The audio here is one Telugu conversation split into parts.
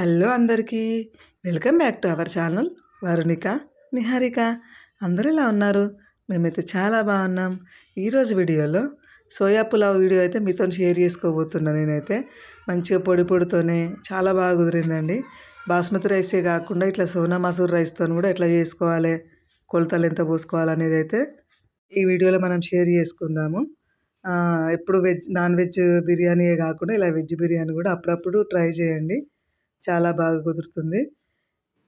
హలో అందరికీ. Welcome back to our channel. Varunika Niharika. అందరూ ఎలా ఉన్నారు? మేమైతే చాలా బాగున్నాం. ఈరోజు వీడియోలో సోయా పులావ్ వీడియో అయితే మీతో షేర్ చేసుకోబోతున్నా నేనైతే. మంచిగా పొడి పొడితోనే చాలా బాగా కుదిరిందండి. బాస్మతి రైసే కాకుండా ఇట్లా సోనా మసూర్ రైస్తో కూడా ఎట్లా చేసుకోవాలి కొలతలు ఎంత పోసుకోవాలనేది అయితే ఈ వీడియోలో మనం షేర్ చేసుకుందాము. ఎప్పుడు వెజ్ నాన్ వెజ్ బిర్యానీయే కాకుండా ఇలా వెజ్ బిర్యానీ కూడా అప్పుడప్పుడు ట్రై చేయండి. చాలా బాగా కుదురుతుంది.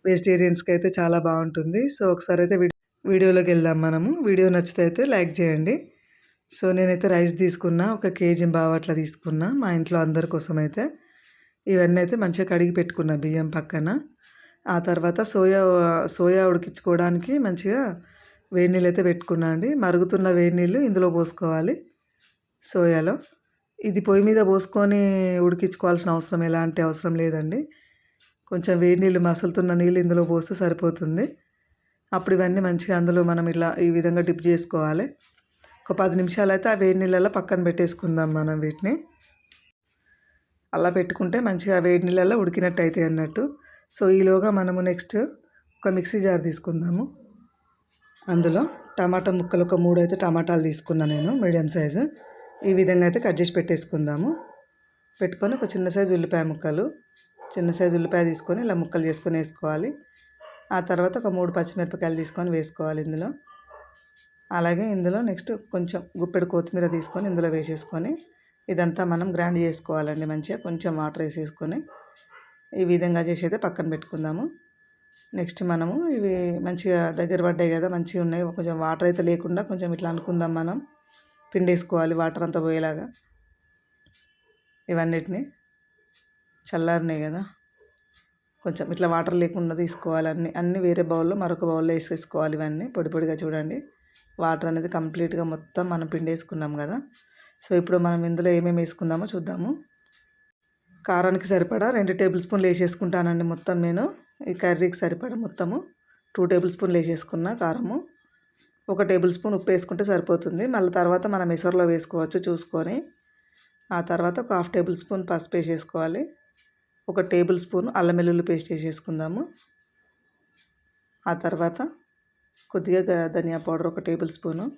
వెజిటేరియన్స్కి అయితే చాలా బాగుంటుంది. సో ఒకసారి అయితే వీడియోలోకి వెళ్దాం మనము. వీడియో నచ్చితే అయితే లైక్ చేయండి. సో నేనైతే రైస్ తీసుకున్నా ఒక కేజీ బావ అట్లా తీసుకున్నా మా ఇంట్లో అందరి కోసం అయితే ఇవన్నీ అయితే మంచిగా కడిగి పెట్టుకున్నా బియ్యం పక్కన. ఆ తర్వాత సోయా సోయా ఉడికించుకోవడానికి మంచిగా వేడి నీళ్ళు అయితే పెట్టుకున్నా అండి. మరుగుతున్న వేడి నీళ్ళు ఇందులో పోసుకోవాలి సోయాలో. ఇది పొయ్యి మీద పోసుకొని ఉడికించుకోవాల్సిన అవసరం ఎలాంటి అవసరం లేదండి. కొంచెం వేడి నీళ్ళు మసులుతున్న నీళ్ళు ఇందులో పోస్తే సరిపోతుంది. అప్పుడు ఇవన్నీ మంచిగా అందులో మనం ఇలా ఈ విధంగా డిప్ చేసుకోవాలి. ఒక పది నిమిషాలు అయితే ఆ వేడి నీళ్ళలో పక్కన పెట్టేసుకుందాం మనం వీటిని. అలా పెట్టుకుంటే మంచిగా వేడి నీళ్ళలో ఉడికినట్టు అయితే అన్నట్టు. సో ఈలోగా మనము నెక్స్ట్ ఒక మిక్సీ జార్ తీసుకుందాము. అందులో టమాటా ముక్కలు ఒక మూడు అయితే టమాటాలు తీసుకున్నాను నేను మీడియం సైజు. ఈ విధంగా అయితే కట్ చేసి పెట్టేసుకుందాము. పెట్టుకొని ఒక చిన్న సైజు ఉల్లిపాయ ముక్కలు. చిన్న సైజు ఉల్లిపాయ తీసుకొని ఇలా ముక్కలు చేసుకొని వేసుకోవాలి. ఆ తర్వాత ఒక మూడు పచ్చిమిరపకాయలు తీసుకొని వేసుకోవాలి ఇందులో. అలాగే ఇందులో నెక్స్ట్ కొంచెం గుప్పెడు కొత్తిమీర తీసుకొని ఇందులో వేసేసుకొని ఇదంతా మనం గ్రైండ్ చేసుకోవాలండి మంచిగా. కొంచెం వాటర్ వేసేసుకొని ఈ విధంగా చేసి అయితే పక్కన పెట్టుకుందాము. నెక్స్ట్ మనము ఇవి మంచిగా దగ్గర పడ్డాయి కదా మంచిగా ఉన్నాయి. కొంచెం వాటర్ అయితే లేకుండా కొంచెం ఇట్లా అనుకుందాం మనం. పిండేసుకోవాలి వాటర్ అంతా పోయేలాగా. ఇవన్నిటిని చల్లారినాయి కదా. కొంచెం ఇట్లా వాటర్ లేకుండా తీసుకోవాలి అన్ని అన్నీ వేరే బౌల్లో మరొక బౌల్లో వేసేసుకోవాలి ఇవన్నీ. పొడి పొడిగా చూడండి. వాటర్ అనేది కంప్లీట్గా మొత్తం మనం పిండి వేసుకున్నాం కదా. సో ఇప్పుడు మనం ఇందులో ఏమేమి వేసుకుందామో చూద్దాము. కారానికి సరిపడా రెండు టేబుల్ స్పూన్లు వేసేసుకుంటానండి మొత్తం నేను. ఈ కర్రీకి సరిపడా మొత్తము. టూ టేబుల్ స్పూన్లు వేసేసుకున్న కారము. ఒక టేబుల్ స్పూన్ ఉప్పు వేసుకుంటే సరిపోతుంది. మళ్ళీ తర్వాత మనం ఎసర్లో వేసుకోవచ్చు చూసుకొని. ఆ తర్వాత ఒక హాఫ్ టేబుల్ స్పూన్ పసుపు వేసేసుకోవాలి. ఒక టేబుల్ స్పూన్ అల్లం వెల్లుల్లి పేస్ట్ వేసేసుకుందాము. ఆ తర్వాత కొద్దిగా ధనియా పౌడర్ ఒక టేబుల్ స్పూను.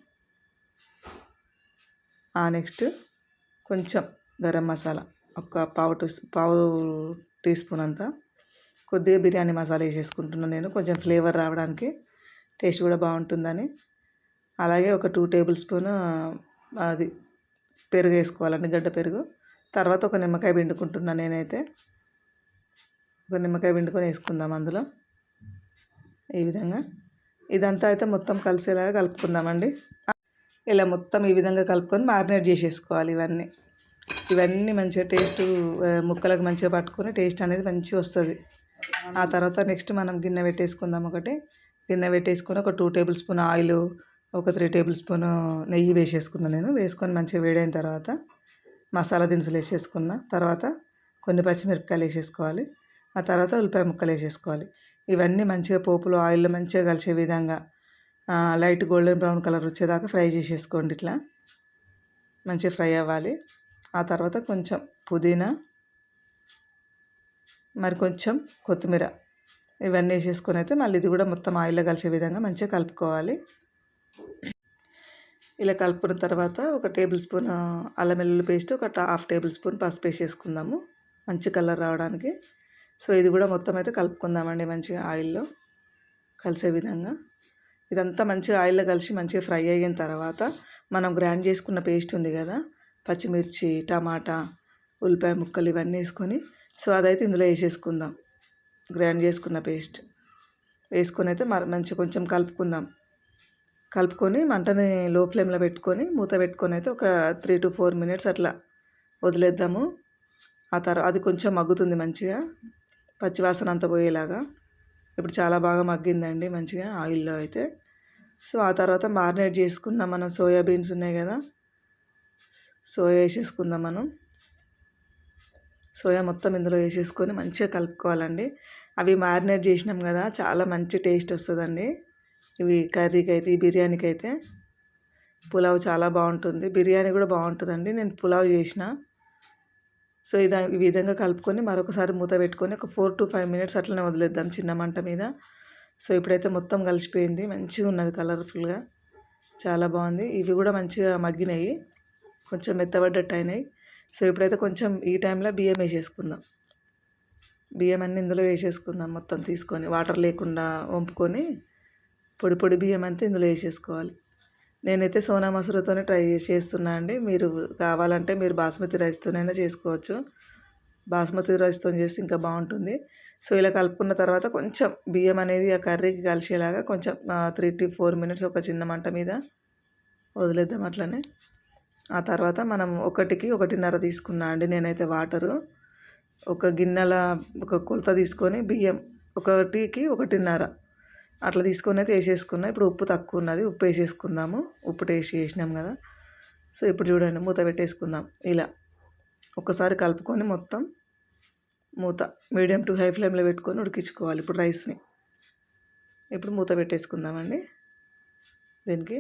ఆ నెక్స్ట్ కొంచెం గరం మసాలా ఒక పావు టీ పావు టీ స్పూన్ అంతా. కొద్దిగా బిర్యానీ మసాలా వేసేసుకుంటున్నాను నేను. కొంచెం ఫ్లేవర్ రావడానికి టేస్ట్ కూడా బాగుంటుందని. అలాగే ఒక టూ టేబుల్ స్పూన్ అది పెరుగు వేసుకోవాలండి గడ్డ పెరుగు. తర్వాత ఒక నిమ్మకాయ పిండుకుంటున్నాను నేనైతే. ఒక నిమ్మకాయ పిండుకొని వేసుకుందాం అందులో. ఈ విధంగా. ఇదంతా అయితే మొత్తం కలిసేలాగా కలుపుకుందామండి. ఇలా మొత్తం ఈ విధంగా కలుపుకొని మారినేట్ చేసేసుకోవాలి ఇవన్నీ. ఇవన్నీ మంచిగా టేస్ట్ ముక్కలకు మంచిగా పట్టుకొని టేస్ట్ అనేది మంచిగా వస్తుంది. ఆ తర్వాత నెక్స్ట్ మనం గిన్నె పెట్టేసుకుందాం ఒకటి. గిన్నె పెట్టేసుకొని ఒక టూ టేబుల్ స్పూన్ ఆయిల్ ఒక త్రీ టేబుల్ స్పూన్ నెయ్యి వేసేసుకున్నాను నేను. వేసుకొని మంచిగా వేడైన తర్వాత మసాలా దినుసులు వేసేసుకున్న. తర్వాత కొన్ని పచ్చిమిరపకాయలు వేసేసుకోవాలి. ఆ తర్వాత ఉల్లిపాయ ముక్కలు వేసేసుకోవాలి. ఇవన్నీ మంచిగా పోపులో ఆయిల్లో మంచిగా కలిసే విధంగా లైట్ గోల్డెన్ బ్రౌన్ కలర్ వచ్చేదాకా ఫ్రై చేసేసుకోండి ఇట్లా. మంచిగా ఫ్రై అవ్వాలి. ఆ తర్వాత కొంచెం పుదీనా మరి కొంచెం కొత్తిమీర ఇవన్నీ వేసేసుకొని అయితే మళ్ళీ ఇది కూడా మొత్తం ఆయిల్లో కలిసే విధంగా మంచిగా కలుపుకోవాలి. ఇలా కలుపుకున్న తర్వాత ఒక టేబుల్ స్పూన్ అల్లం వెల్లుల్లి పేస్ట్ ఒక హాఫ్ టేబుల్ స్పూన్ పసుపు వేసేసుకుందాము. మంచి కలర్ రావడానికి. సో ఇది కూడా మొత్తం అయితే కలుపుకుందామండి మంచిగా ఆయిల్లో కలిసే విధంగా. ఇదంతా మంచిగా ఆయిల్లో కలిసి మంచిగా ఫ్రై అయిన తర్వాత మనం గ్రైండ్ చేసుకున్న పేస్ట్ ఉంది కదా పచ్చిమిర్చి టమాటా ఉల్లిపాయ ముక్కలు ఇవన్నీ వేసుకొని సో అదైతే ఇందులో వేసేసుకుందాం. గ్రైండ్ చేసుకున్న పేస్ట్ వేసుకొని అయితే మంచిగా కొంచెం కలుపుకుందాం. కలుపుకొని మంటని లో ఫ్లేమ్లో పెట్టుకొని మూత పెట్టుకొని అయితే ఒక త్రీ టు ఫోర్ మినిట్స్ అట్లా వదిలేద్దాము. ఆ తర్వాత అది కొంచెం మగ్గుతుంది మంచిగా. పచ్చివాసన అంతా పోయేలాగా. ఇప్పుడు చాలా బాగా మగ్గిందండి మంచిగా ఆయిల్లో అయితే. సో ఆ తర్వాత మారినేట్ చేసుకున్న మనం. సోయాబీన్స్ ఉన్నాయి కదా. సోయా వేసేసుకుందాం మనం. సోయా మొత్తం ఇందులో వేసేసుకొని మంచిగా కలుపుకోవాలండి. అవి మారినేట్ చేసినాం కదా చాలా మంచి టేస్ట్ వస్తుందండి. ఇవి కర్రీకి అయితే ఈ బిర్యానీకి అయితే పులావ్ చాలా బాగుంటుంది. బిర్యానీ కూడా బాగుంటుందండి. నేను పులావ్ చేసిన. సో ఇది ఈ విధంగా కలుపుకొని మరొకసారి మూత పెట్టుకొని ఒక ఫోర్ టు ఫైవ్ మినిట్స్ అట్లనే వదిలేద్దాం చిన్న మంట మీద. సో ఇప్పుడైతే మొత్తం కలిసిపోయింది. మంచిగా ఉన్నది కలర్ఫుల్గా. చాలా బాగుంది. ఇవి కూడా మంచిగా మగ్గినాయి. కొంచెం మెత్తబడ్డట్టు అయినాయి. సో ఇప్పుడైతే కొంచెం ఈ టైంలో బియ్యం వేసేసుకుందాం. బియ్యం అన్నీ ఇందులో వేసేసుకుందాం మొత్తం తీసుకొని. వాటర్ లేకుండా వంపుకొని పొడి పొడి బియ్యం అంతా ఇందులో వేసేసుకోవాలి. నేనైతే సోనా మసూరతోనే ట్రై చేస్తున్నా అండి. మీరు కావాలంటే మీరు బాస్మతి రైస్తోనైనా చేసుకోవచ్చు. బాస్మతి రైస్తో చేస్తే ఇంకా బాగుంటుంది. సో ఇలా కలుపుకున్న తర్వాత కొంచెం బియ్యం అనేది ఆ కర్రీకి కలిసేలాగా కొంచెం త్రీ టు ఫోర్ మినిట్స్ ఒక చిన్న మంట మీద వదిలేద్దాం అట్లనే. ఆ తర్వాత మనం ఒకటికి ఒకటిన్నర తీసుకున్నా అండి నేనైతే వాటరు. ఒక గిన్నెల ఒక కొలత తీసుకొని బియ్యం ఒకటికి ఒకటిన్నర. అట్లా తీసుకొని అయితే వేసేసుకున్నా. ఇప్పుడు ఉప్పు తక్కువ ఉన్నది ఉప్పు వేసేసుకుందాము. ఉప్పు టేస్ట్ చేసినాం కదా. సో ఇప్పుడు చూడండి మూత పెట్టేసుకుందాం. ఇలా ఒకసారి కలుపుకొని మొత్తం మూత మీడియం టు హై ఫ్లేమ్లో పెట్టుకొని ఉడికించుకోవాలి ఇప్పుడు రైస్ని. ఇప్పుడు మూత పెట్టేసుకుందామండి. దీనికి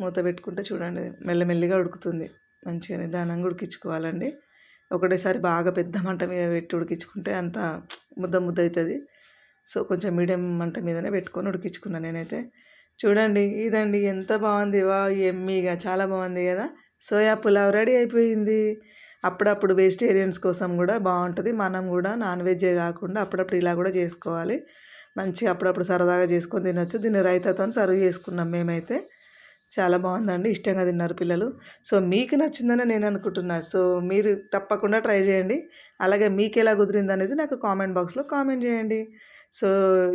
మూత పెట్టుకుంటే చూడండి మెల్లమెల్లిగా ఉడుకుతుంది. మంచిగా నిదానంగా ఉడికించుకోవాలండి. ఒకటేసారి బాగా పెద్ద మంట మీద పెట్టి ఉడికించుకుంటే అంత ముద్ద ముద్ద అవుతుంది. సో కొంచెం మీడియం మంట మీదనే పెట్టుకొని ఉడికించుకున్నాను నేనైతే. చూడండి ఇదండి ఎంత బాగుంది. వా ఎమ్మీగా చాలా బాగుంది కదా. సోయా పులావ్ రెడీ అయిపోయింది. అప్పుడప్పుడు వెజిటేరియన్స్ కోసం కూడా బాగుంటుంది. మనం కూడా నాన్ వెజ్జే కాకుండా అప్పుడప్పుడు ఇలా కూడా చేసుకోవాలి. మంచిగా అప్పుడప్పుడు సరదాగా చేసుకొని తినొచ్చు. దీన్ని రైతాతో సర్వ్ చేసుకున్నాం మేమైతే. చాలా బాగుందండి. ఇష్టంగా తిన్నారు పిల్లలు. సో మీకు నచ్చిందని నేను అనుకుంటున్నా. సో మీరు తప్పకుండా ట్రై చేయండి. అలాగే మీకు ఎలా కుదిరింది అనేది నాకు కామెంట్ బాక్స్లో కామెంట్ చేయండి. సో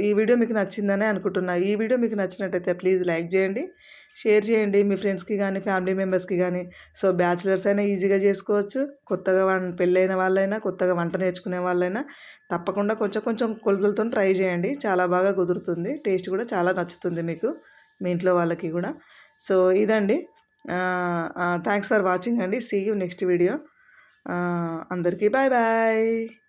ఈ వీడియో మీకు నచ్చిందని అనుకుంటున్నా. ఈ వీడియో మీకు నచ్చినట్టయితే ప్లీజ్ లైక్ చేయండి. షేర్ చేయండి మీ ఫ్రెండ్స్కి కానీ ఫ్యామిలీ మెంబర్స్కి కానీ సో బ్యాచిలర్స్ అయినా ఈజీగా చేసుకోవచ్చు. కొత్తగా వన్ పెళ్ళైన వాళ్ళైనా కొత్తగా వంట నేర్చుకునే వాళ్ళైనా తప్పకుండా కొంచెం కొంచెం కొలతలతో ట్రై చేయండి. చాలా బాగా కుదురుతుంది. టేస్ట్ కూడా చాలా నచ్చుతుంది మీకు. మీ ఇంట్లో వాళ్ళకి కూడా. సో ఇదండి. థ్యాంక్స్ ఫర్ వాచింగ్ అండి. సీ యూ నెక్స్ట్ వీడియో అందరికీ బాయ్ బాయ్